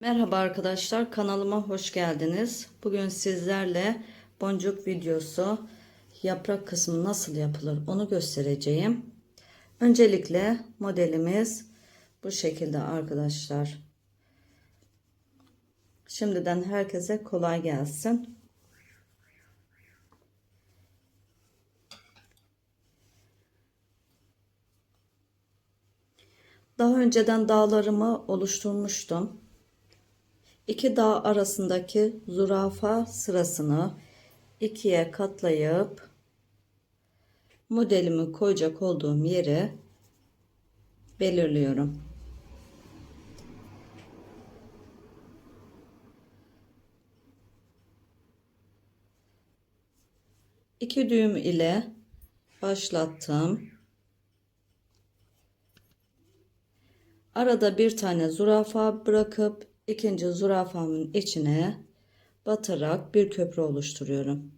Merhaba arkadaşlar kanalıma hoş geldiniz. Bugün sizlerle boncuk videosu yaprak kısmı nasıl yapılır onu göstereceğim. Öncelikle modelimiz bu şekilde arkadaşlar. Şimdiden herkese kolay gelsin. Daha önceden dağlarımı oluşturmuştum. İki dağ arasındaki zürafa sırasını ikiye katlayıp modelimi koyacak olduğum yeri belirliyorum. İki düğüm ile başlattım. Arada bir tane zürafa bırakıp ikinci zürafamın içine batarak bir köprü oluşturuyorum.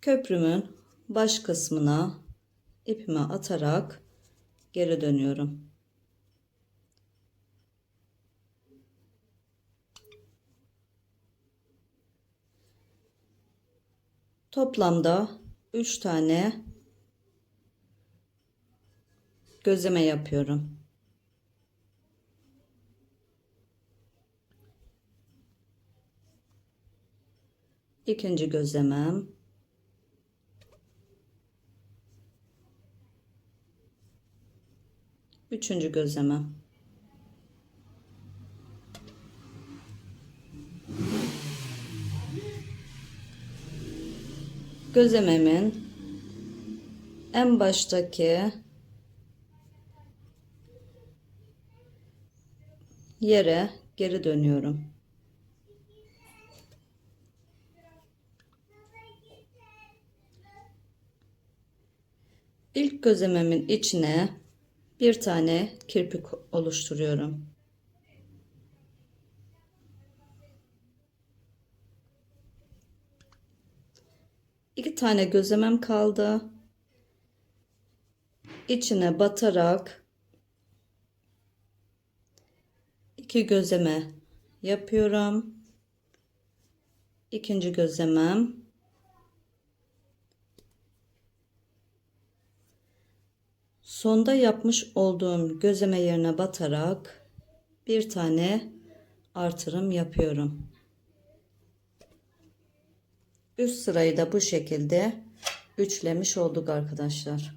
Köprümün baş kısmına ipimi atarak geri dönüyorum. Toplamda 3 tane gözleme yapıyorum. İkinci gözlemem. Üçüncü gözlemem. Gözlememin en baştaki yere geri dönüyorum. İlk gözlememin içine bir tane kirpik oluşturuyorum. İki tane gözlemem kaldı. İçine batarak iki gözleme yapıyorum. İkinci gözlemem. Sonda yapmış olduğum gözleme yerine batarak bir tane artırım yapıyorum. Üst sırayı da bu şekilde üçlemiş olduk arkadaşlar.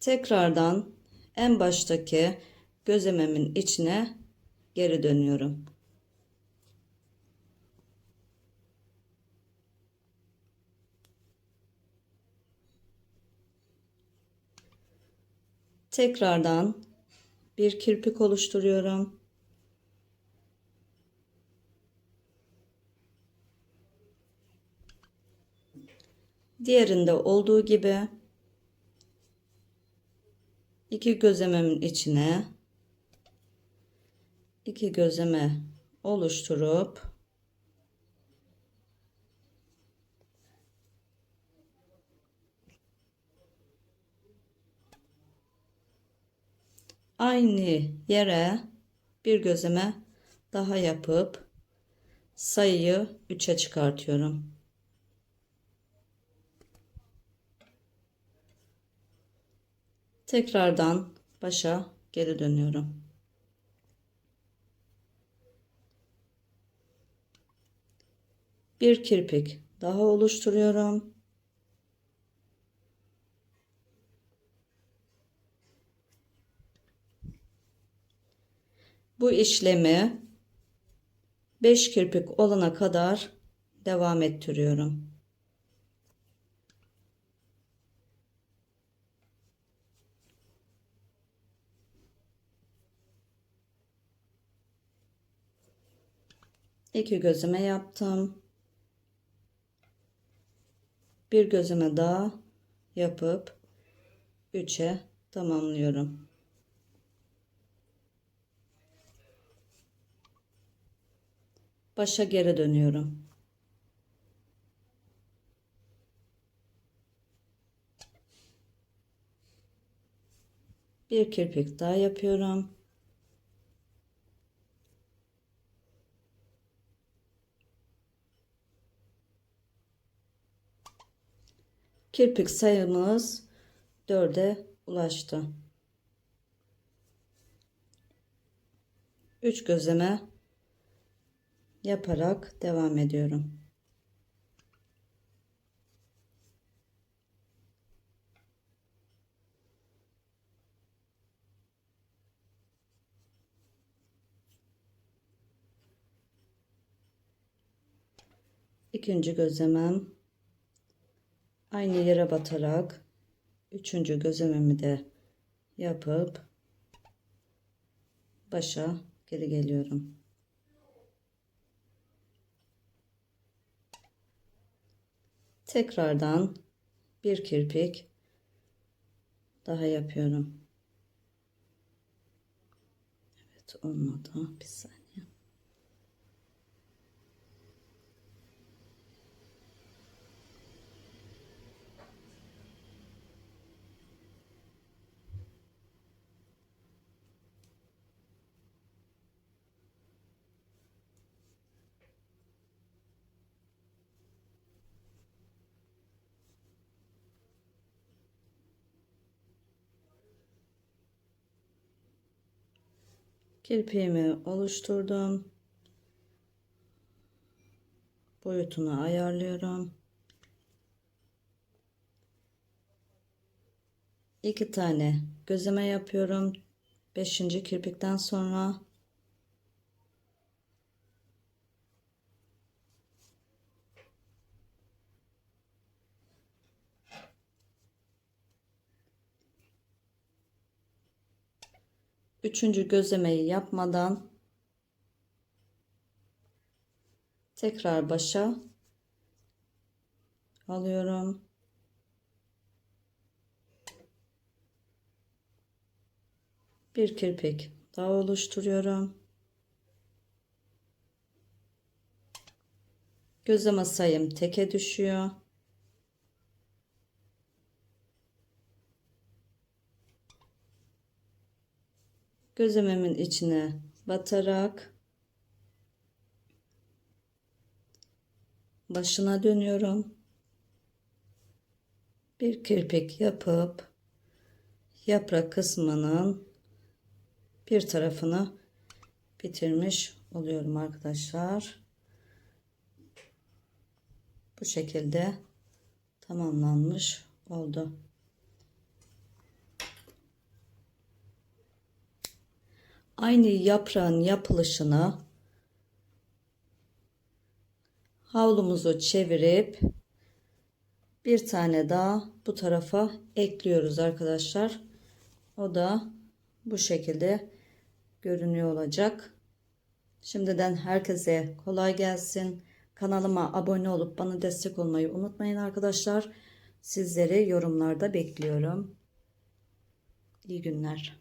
Tekrardan en baştaki gözlememin içine geri dönüyorum. Tekrardan bir kirpik oluşturuyorum. Diğerinde olduğu gibi iki gözlememin içine iki gözleme oluşturup aynı yere bir gözleme daha yapıp sayıyı 3'e çıkartıyorum. Tekrardan başa geri dönüyorum. Bir kirpik daha oluşturuyorum. Bu işlemi 5 kirpik olana kadar devam ettiriyorum. İki gözüme yaptım bir gözüme daha yapıp 3'e tamamlıyorum. Başa geri dönüyorum. Bir kirpik daha yapıyorum. Kirpik sayımız 4'e ulaştı. 3 gözleme yaparak devam ediyorum. İkinci gözlemem aynı yere batarak üçüncü gözlememi de yapıp başa geri geliyorum. Tekrardan bir kirpik daha yapıyorum. Evet olmadı. Bir saniye. Kirpiğimi oluşturdum. Boyutunu ayarlıyorum. İki tane gözleme yapıyorum. Beşinci kirpikten sonra üçüncü gözlemeyi yapmadan tekrar başa alıyorum. Bir kirpik daha oluşturuyorum. Gözleme sayım teke düşüyor. Gözlememin içine batarak başına dönüyorum. Bir kirpik yapıp yaprak kısmının bir tarafını bitirmiş oluyorum arkadaşlar. Bu şekilde tamamlanmış oldu. Aynı yaprağın yapılışını havlumuzu çevirip bir tane daha bu tarafa ekliyoruz arkadaşlar. O da bu şekilde görünüyor olacak. Şimdiden herkese kolay gelsin. Kanalıma abone olup bana destek olmayı unutmayın arkadaşlar. Sizleri yorumlarda bekliyorum. İyi günler.